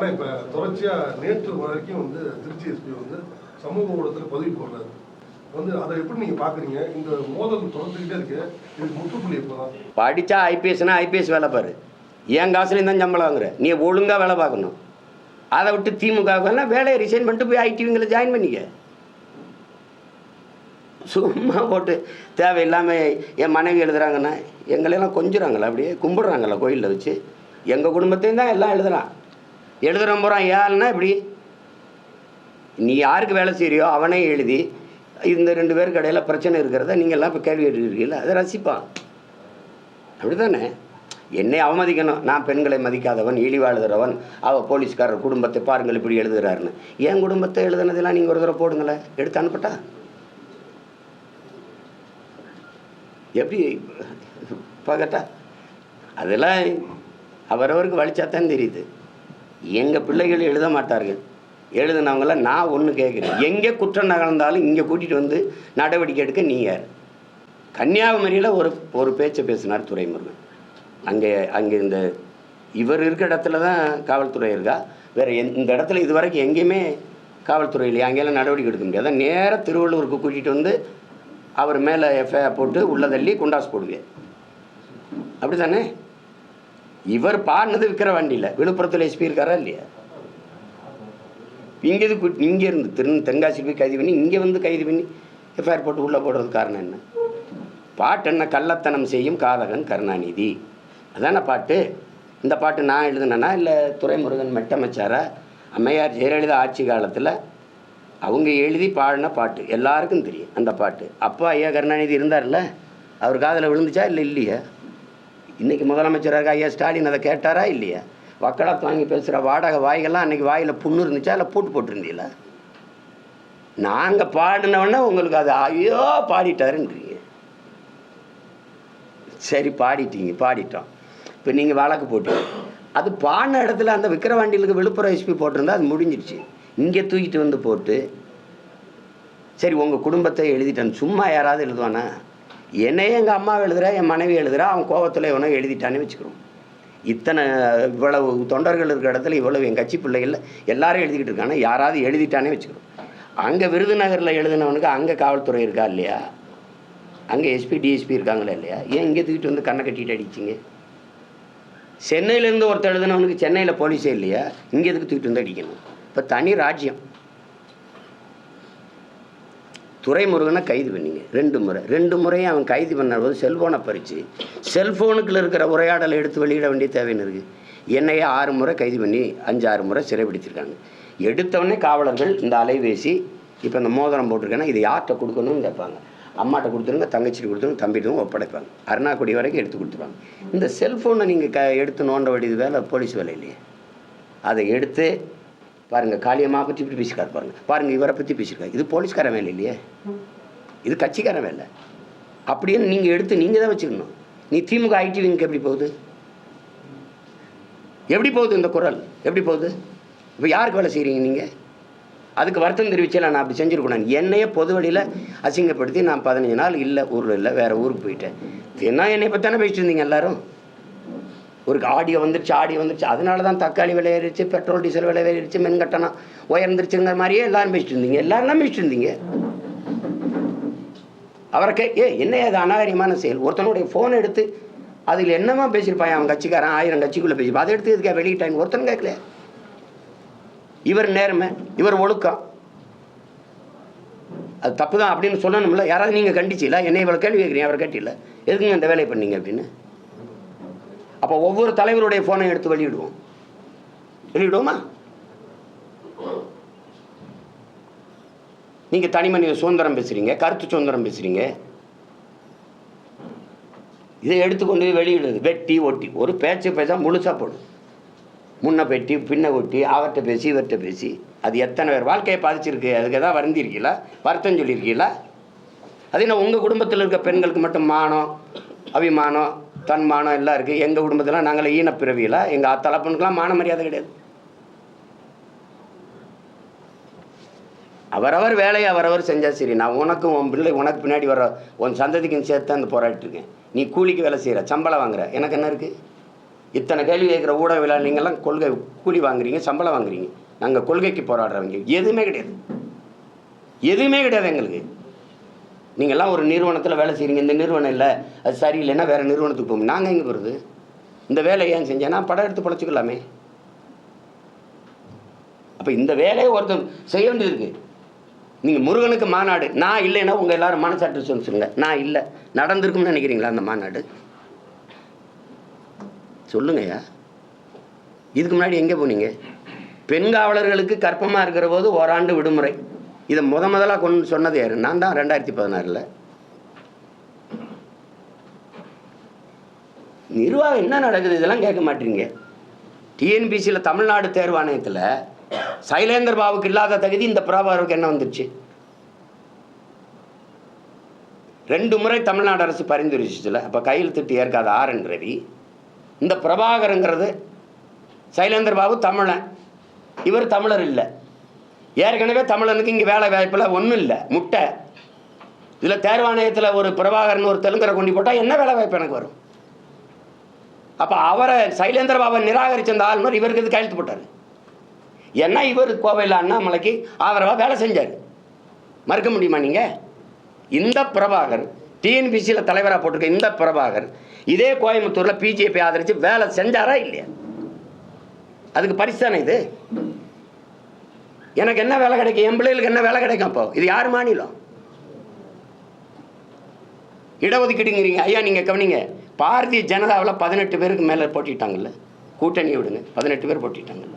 ஆனால் இப்போ தொடர்ச்சியாக நேற்று வரைக்கும் வந்து திருச்சி எஸ்பி வந்து சமூக ஊடகத்தில் பதிவு போடுறாரு. வந்து அதை எப்படி நீங்கள் பார்க்குறீங்க இந்த மோதல் தொடர்ந்துக்கிட்டே இருக்கு. இதுக்கு முற்றுப்புள்ளி எப்போதான் படித்தா ஐபிஎஸ்னா ஐபிஎஸ் வேலை பாரு. என் காசுலேயும் தான் சம்பளம் வாங்குற. நீ ஒழுங்காக வேலை பார்க்கணும். அதை விட்டு திமுக வேலையை ரிசைன் பண்ணிட்டு போய் ஐடிவிங்கில் ஜாயின் பண்ணிக்க. சும்மா போட்டு தேவையில்லாமல் என் மனைவி எழுதுறாங்கன்னா எங்களையெல்லாம் கொஞ்சுறாங்களா அப்படியே கும்பிட்றாங்களா கோயிலில் வச்சு. எங்கள் குடும்பத்தையும் தான் எல்லாம் எழுதுகிறான் எழுதுகிறோம் போகிறான் ஏன்னா இப்படி? நீ யாருக்கு வேலை செய்கிறியோ அவனே எழுதி இந்த ரெண்டு பேருக்கு இடையில பிரச்சனை இருக்கிறத நீங்கள்லாம் இப்போ கேள்வி கேட்டுருக்கீங்களா அதை ரசிப்பான். அப்படிதானே என்னை அவமதிக்கணும். நான் பெண்களை மதிக்காதவன் இழிவாழுகிறவன் அவள் போலீஸ்காரர் குடும்பத்தை பாருங்கள் இப்படி எழுதுகிறாருன்னு என் குடும்பத்தை எழுதுனதெல்லாம் நீங்கள் ஒரு தடவை போடுங்களேன் எடுத்து அனுப்பட்டா? எப்படி? பார்க்கட்டா அதெல்லாம் அவரவருக்கு வலிச்சாத்தான் தெரியுது. எங்கள் பிள்ளைகள் எழுத மாட்டார்கள். எழுதுனவங்கள நான் ஒன்று கேட்குறேன் எங்கே குற்றம் நகர்ந்தாலும் இங்கே கூட்டிகிட்டு வந்து நடவடிக்கை எடுக்க நீ யார்? கன்னியாகுமரியில் ஒரு ஒரு பேச்சை பேசினார் துரைமுருகன். அங்கே அங்கே இந்த இவர் இருக்க இடத்துல தான் காவல்துறை இருக்கா? வேறு எந் இந்த இடத்துல இது வரைக்கும் எங்கேயுமே காவல்துறை இல்லையா? அங்கெல்லாம் நடவடிக்கை எடுக்க முடியாது. நேராக திருவள்ளூருக்கு கூட்டிகிட்டு வந்து அவர் மேலே எஃப்ஐஆர் போட்டு உள்ளே தள்ளி குண்டாஸ் போடுவேன் அப்படி தானே இவர் பாடினது விற்கிற வண்டியில் விழுப்புரத்தில் எஸ்பி இருக்காரா இல்லையா? இங்கே இது இங்கே இருந்து திரு தென்காசி போய் கைது பண்ணி இங்கே வந்து கைது பண்ணி எஃப்ஐஆர் போட்டு உள்ளே போடுறது காரணம் என்ன? பாட்டு என்ன கள்ளத்தனம் செய்யும் காதகன் கருணாநிதி. அதான பாட்டு? இந்த பாட்டு நான் எழுதுனேனா இல்லை துரைமுருகன் மெட்டமைச்சாரா? அம்மையார் ஜெயலலிதா ஆட்சி காலத்தில் அவங்க எழுதி பாடின பாட்டு. எல்லாருக்கும் தெரியும் அந்த பாட்டு. அப்போ ஐயா கருணாநிதி இருந்தார்ல? அவர் காதில் விழுந்துச்சா இல்லை இல்லையா? இன்றைக்கி முதலமைச்சராக ஐயா ஸ்டாலின் அதை கேட்டாரா இல்லையா? வக்கலாத்து வாங்கி பேசுகிற வாடகை வாய்கள்லாம் அன்றைக்கி வாயில் புண்ணு இருந்துச்சா? இல்லை பூட்டு போட்டிருந்தீங்களா? நாங்கள் பாடினவொடனே உங்களுக்கு அது ஐயோ பாடிட்டாருன்றீங்க. சரி பாடிட்டீங்க பாடிட்டோம். இப்போ நீங்கள் வழக்கு போட்டீங்க. அது பாடின இடத்துல அந்த விக்கிரவாண்டிகளுக்கு விழுப்புரம் எஸ்பி போட்டிருந்தா அது முடிஞ்சிடுச்சு இங்கே தூக்கிட்டு வந்து போட்டு சரி உங்கள் குடும்பத்தை எழுதிட்டேன். சும்மா யாராவது எழுதுவானா? என்னையே எங்கள் அம்மா எழுதுறா என் மனைவி எழுதுறா அவன் கோவத்தில் இவனோ எழுதிட்டான்னு வச்சுக்கிறோம். இத்தனை இவ்வளவு தொண்டர்கள் இருக்கிற இடத்துல இவ்வளவு என் கட்சி பிள்ளைகள் எல்லாரும் எழுதிக்கிட்டு இருக்காங்க. யாராவது எழுதிட்டானே வச்சுக்கிறோம். அங்கே விருதுநகரில் எழுதினவனுக்கு அங்கே காவல்துறை இருக்கா இல்லையா? அங்கே எஸ்பி டிஎஸ்பி இருக்காங்களா இல்லையா? ஏன் இங்கே தூக்கிட்டு வந்து கண்ணை கட்டிட்டு அடிச்சிங்க? சென்னையிலேருந்து ஒருத்தர் எழுதினவனுக்கு சென்னையில் போலீஸே இல்லையா? இங்கே எதுக்கு தூக்கிட்டு வந்து அடிக்கணும்? இப்போ தனி ராஜ்யம். துரைமுருகனை கைது பண்ணிங்க. ரெண்டு முறை. ரெண்டு முறையும் அவன் கைது பண்ண போது செல்ஃபோனை பறித்து செல்ஃபோனுக்குள்ள இருக்கிற உரையாடலை எடுத்து வெளியிட வேண்டிய தேவைன்னு இருக்குது என்னையே ஆறு முறை கைது பண்ணி அஞ்சு ஆறு முறை சிறைப்பிடிச்சிருக்காங்க எடுத்தவொடனே காவலர்கள் இந்த அலைபேசி இப்போ இந்த மோதிரம் போட்டிருக்கேன்னா இது யார்கிட்ட கொடுக்கணும்னு கேட்பாங்க. அம்மாட்ட கொடுத்துருங்க தங்கச்சிட்டு கொடுத்துருங்க தம்பிட்டும் ஒப்படைப்பாங்க. அருணாக்குடி வரைக்கும் எடுத்து கொடுத்துருவாங்க. இந்த செல்ஃபோனை நீங்கள் க எடுத்து நோண்ட வேண்டியது வேலை போலீஸ் வேலை இல்லையே. அதை எடுத்து பாருங்கள் காளியம்மா பற்றி இப்படி பேசிக்காரு பாருங்கள் பாருங்கள் இவரை பற்றி பேசியிருக்காரு. இது போலீஸ்காரன் வேலை இல்லையே? இது கட்சிக்காரன் வேலை. அப்படின்னு நீங்கள் எடுத்து நீங்கள் தான் வச்சுக்கணும். நீ திமுக ஐடி விங்க்கு எப்படி போகுது? எப்படி போகுது இந்த குரல்? எப்படி போகுது? இப்போ யாருக்கு வேலை செய்கிறீங்க நீங்கள் அதுக்கு வருத்தம் தெரிவிச்சல நான் அப்படி செஞ்சுருக்கணும் என்னையே பொது வழியில் அசிங்கப்படுத்தி நான் பதினஞ்சு நாள் இல்லை ஊரில் இல்லை வேறு ஊருக்கு போயிட்டேன். என்ன என்னை பற்றி தானே பேசிட்டு இருந்தீங்க எல்லோரும்? ஒரு ஆடியோ வந்துருச்சு ஆடியோ வந்துருச்சு. அதனால தான் தக்காளி விலை ஏறிடுச்சு பெட்ரோல் டீசல் விலை ஏறிடுச்சு மின் கட்டணம் உயர்ந்துருச்சுங்கிற மாதிரியே எல்லாரும் பேசிட்டு இருந்தீங்க. எல்லாரும் தான் பேசிட்டு இருந்தீங்க. அவரை கே ஏ என்ன அது அநாகரிகமான செயல்? ஒருத்தனுடைய ஃபோன் எடுத்து அதில் என்னமா பேசியிருப்பான் அவன் கட்சிக்காரன் ஆயிரம் கட்சிக்குள்ளே பேசியிருப்பான். அதை எடுத்து இதுக்காக வெளியிட்டாங்க ஒருத்தன் கேட்கல. இவர் நேர்மை இவர் ஒழுக்கம். அது தப்பு தான் அப்படின்னு சொல்லணும்ல. யாராவது நீங்கள் கண்டிச்சில என்னை இவ்வளோ கேள்வி கேட்குறீங்க அவர் கேட்டில எதுக்குங்க இந்த வேலையை பண்ணீங்க அப்படின்னு? அப்போ ஒவ்வொரு தலைவருடைய ஃபோனை எடுத்து வெளியிடுவோம். வெளியிடுவோமா? நீங்கள் தனி மனித சுதந்திரம் பேசுகிறீங்க கருத்து சுதந்திரம் பேசுகிறீங்க இதை எடுத்துக்கொண்டு வெளியிடுது வெட்டி ஒட்டி. ஒரு பேச்சு பேச முழுசாக போடும். முன்ன பெட்டி பின்ன ஒட்டி அவர்கிட்ட பேசி இவர்கிட்ட பேசி. அது எத்தனை பேர்? வாழ்க்கையை பாதிச்சிருக்கு. அதுக்கு ஏதாவது வருந்திருக்கீங்களா? வருத்தம் சொல்லியிருக்கீங்களா? அது என்ன உங்கள் குடும்பத்தில் இருக்க பெண்களுக்கு மட்டும் மானம் அபிமானம்? தன் மானம் எல்லாம் இருக்குது எங்கள் குடும்பத்தில் நாங்கள் ஈனப்பிறவியில் எங்கள் தலப்பனுக்கெல்லாம் மான மரியாதை கிடையாது. அவரவர் வேலையை அவரவர் செஞ்சால் சரி. நான் உனக்கும் உன் பிள்ளை உனக்கு பின்னாடி வர உன் சந்ததிக்கும் சேர்த்து அந்த போராட்டிருக்கேன் நீ கூலிக்கு வேலை செய்கிற சம்பளம் வாங்குற. எனக்கு என்ன இருக்குது இத்தனை கேள்வி கேட்குற ஊடகவியலாளர் நீங்கள்லாம் கொள்கை கூலி வாங்குறீங்க சம்பளம் வாங்குறீங்க. நாங்கள் கொள்கைக்கு போராடுறவங்க. எதுவுமே கிடையாது. எதுவுமே கிடையாது எங்களுக்கு. நீங்கள்லாம் ஒரு நிறுவனத்தில் வேலை செய்கிறீங்க இந்த நிறுவனம் இல்லை. அது சரியில்லைன்னா வேறு நிறுவனத்துக்கு போகும் நாங்கள் எங்கே போகிறது இந்த வேலையை ஏன் செஞ்சேன்னா படம் எடுத்து பழச்சிக்கலாமே. அப்போ இந்த வேலையை ஒருத்தன் செய்ய வேண்டியது இருக்குது நீங்கள் முருகனுக்கு மாநாடு. நான் இல்லைன்னா உங்கள் எல்லாரும் மனசாட்டு சொல்லுங்க. நான் இல்லை. நடந்திருக்கும்னு நினைக்கிறீங்களா அந்த மாநாடு? சொல்லுங்கய்யா. இதுக்கு முன்னாடி எங்கே போனீங்க? பெண் காவலர்களுக்கு கற்பமாக இருக்கிற போது ஓராண்டு விடுமுறை. இதை முத முதலாக கொண்டு சொன்னது யாரு? நான் தான் ரெண்டாயிரத்தி பதினாறில். நிர்வாகம் என்ன நடக்குது? இதெல்லாம் கேட்க மாட்டீங்க. டிஎன்பிசியில் தமிழ்நாடு தேர்வாணையத்தில் சைலேந்தர் பாபுக்கு இல்லாத தகுதி இந்த பிரபாகருக்கு என்ன வந்துருச்சு ரெண்டு முறை தமிழ்நாடு அரசு பரிந்துரைச்சுல அப்போ கையெழுத்திட்டு ஏற்காத ஆரன் ரவி. இந்த பிரபாகருங்கிறது சைலேந்தர் பாபு தமிழன். இவர் தமிழர் இல்லை. ஏற்கனவே தமிழனுக்கு இங்கே வேலை வாய்ப்பில் ஒன்றும் இல்லை. முட்டை. இதில் தேர்வாணையத்தில் ஒரு பிரபாகரன் ஒரு தெலுங்கரை கொண்டு போட்டால் என்ன வேலை வாய்ப்பு எனக்கு வரும்? அப்போ அவரை சைலேந்திர பாபா நிராகரிச்ச அந்த ஆளுநர் இவருக்கு இது கையெழுத்து போட்டார்? என்ன இவர் கோவையில் அண்ணாமலைக்கு ஆதரவாக வேலை செஞ்சார்? மறுக்க முடியுமா நீங்கள் இந்த பிரபாகர் டிஎன்பிசியில் தலைவராக போட்டிருக்க இந்த பிரபாகர் இதே கோயம்புத்தூரில் பிஜேபி ஆதரித்து வேலை செஞ்சாரா இல்லையா? அதுக்கு பரிசு தானே இது? எனக்கு என்ன வேலை கிடைக்கும்? என் பிள்ளைகளுக்கு என்ன வேலை கிடைக்கும் அப்போ? இது யார் மாநிலம்? இடஒதுக்கீடுங்கிறீங்க. ஐயா நீங்கள் கவனிங்க. பாரதிய ஜனதாவில் பதினெட்டு பேருக்கு மேலே போட்டிட்டாங்கல்ல. கூட்டணியை விடுங்க. பதினெட்டு பேர் போட்டிட்டாங்கல்ல.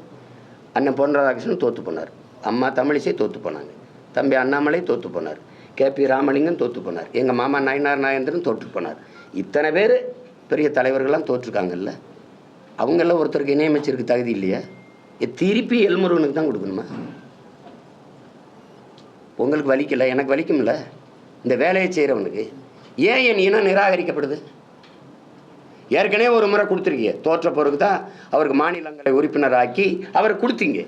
அண்ணன் பொன் ராதாகிருஷ்ணன் தோற்று போனார். அம்மா தமிழிசை தோற்று போனாங்க. தம்பி அண்ணாமலை தோற்று போனார். கேபி ராமலிங்கம் தோற்று போனார். எங்கள் மாமா நயனார் நாயந்திரன் தோற்று போனார். இத்தனை பேர் பெரிய தலைவர்கள்லாம் தோற்றுருக்காங்கல்ல. அவங்கள ஒருத்தருக்கு இணையமைச்சருக்கு தகுதி இல்லையா? திருப்பி எல்முருகனுக்கு தான் கொடுக்கணுமா? உங்களுக்கு வலிக்கல எனக்கு வலிக்கும்ல? இந்த வேலையை செய்கிறவனுக்கு ஏன் என் இனம் நிராகரிக்கப்படுது? ஏற்கனவே ஒரு முறை கொடுத்துருக்கீங்க. தோற்ற பிறகு தான் அவருக்கு மாநிலங்களை உறுப்பினராக்கி அவரை கொடுத்தீங்க.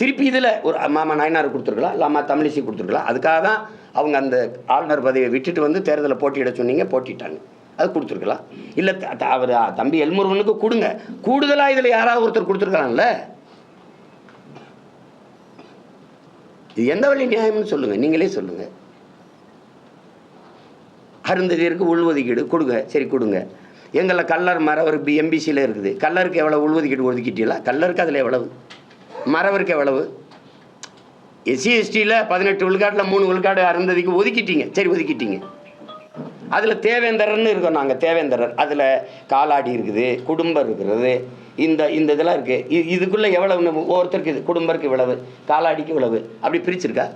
திருப்பி இதில் ஒரு மாமா நாயனார் கொடுத்துருக்கலாம் இல்லை அம்மா தமிழிசை கொடுத்துருக்கலாம். அதுக்காக தான் அவங்க அந்த ஆளுநர் பதவியை விட்டுட்டு வந்து தேர்தலில் போட்டியிட சொன்னீங்க போட்டிட்டாங்க. அது கொடுத்துருக்கலாம். இல்லை அவர் தம்பி எல்முருகனுக்கு கொடுங்க. கூடுதலாக இதில் யாராவது ஒருத்தர் கொடுத்துருக்கலாம்ல? இது எந்த வழி நியாயம்னு சொல்லுங்கள் நீங்களே சொல்லுங்கள் அருந்ததியருக்கு உள்ஒதுக்கீடு கொடுங்க. சரி கொடுங்க. எங்களில் கல்லர் மறவர் பி எம்பிசியில் இருக்குது. கல்லருக்கு எவ்வளோ உள்ஒதுக்கீடு ஒதுக்கிட்டீங்களா? கல்லருக்கு அதில் எவ்வளவு? மறவருக்கு எவ்வளவு? எஸ்சி எஸ்டியில் பதினெட்டு விழுக்காட்டில் மூணு விழுக்காடு அருந்ததிக்கு ஒதுக்கிட்டீங்க. சரி ஒதுக்கிட்டீங்க. அதில் தேவேந்தரர்னு இருக்கோம் நாங்கள் தேவேந்தரர். அதில் காலாடி இருக்குது குடும்பம் இருக்கிறது இந்த இந்த இதெல்லாம் இருக்குது இதுக்குள்ளே எவ்வளவு ஒவ்வொருத்தருக்கு இது குடும்பருக்கு இவ்வளவு காலாடிக்கு இவ்வளவு. அப்படி பிரிச்சிருக்கா?